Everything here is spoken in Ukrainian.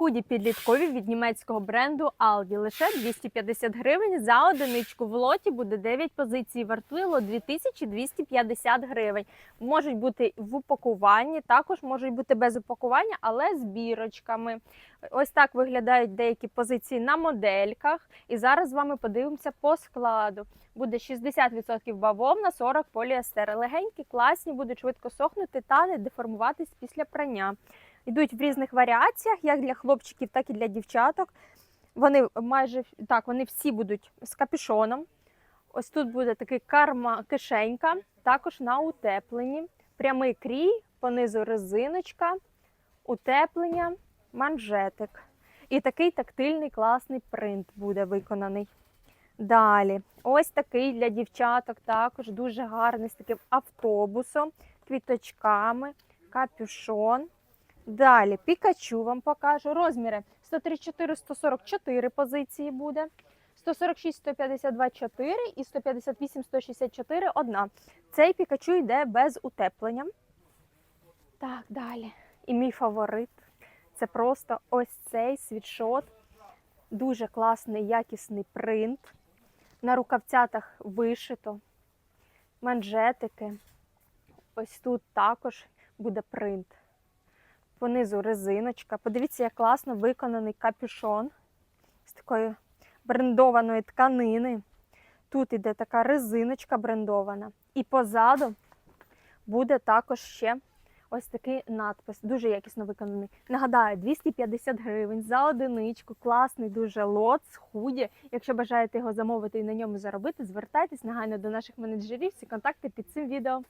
Худі підліткові від німецького бренду Aldi. Лише 250 гривень за одиничку. В лоті буде 9 позицій. Вартує 2250 гривень. Можуть бути в упакуванні, також можуть бути без упакування, але з бірочками. Ось так виглядають деякі позиції на модельках. І зараз з вами подивимося по складу. Буде 60% бавовна, 40 поліестер. Легенькі, класні, будуть швидко сохнути та не деформуватись після прання. Йдуть в різних варіаціях, як для хлопчиків, так і для дівчаток. Вони майже так, вони всі будуть з капюшоном. Ось тут буде такий карма кишенька, також на утепленні. Прямий крій, понизу резиночка, утеплення, манжетик. І такий тактильний класний принт буде виконаний. Далі, ось такий для дівчаток, також дуже гарний з таким автобусом, квіточками, капюшон. Далі Пікачу вам покажу. Розміри 134-144 позиції буде. 146, 152, 4 і 158, 164 одна. Цей Пікачу йде без утеплення. Так, далі. І мій фаворит це просто ось цей світшот. Дуже класний, якісний принт. На рукавцятах вишито, манжетики. Ось тут також буде принт. Понизу резиночка. Подивіться, як класно виконаний капюшон з такої брендованої тканини. Тут іде така резиночка брендована. І позаду буде також ще ось такий надпис. Дуже якісно виконаний. Нагадаю, 250 гривень за одиничку. Класний дуже лот з худі. Якщо бажаєте його замовити і на ньому заробити, звертайтесь негайно до наших менеджерів. Всі контакти під цим відео.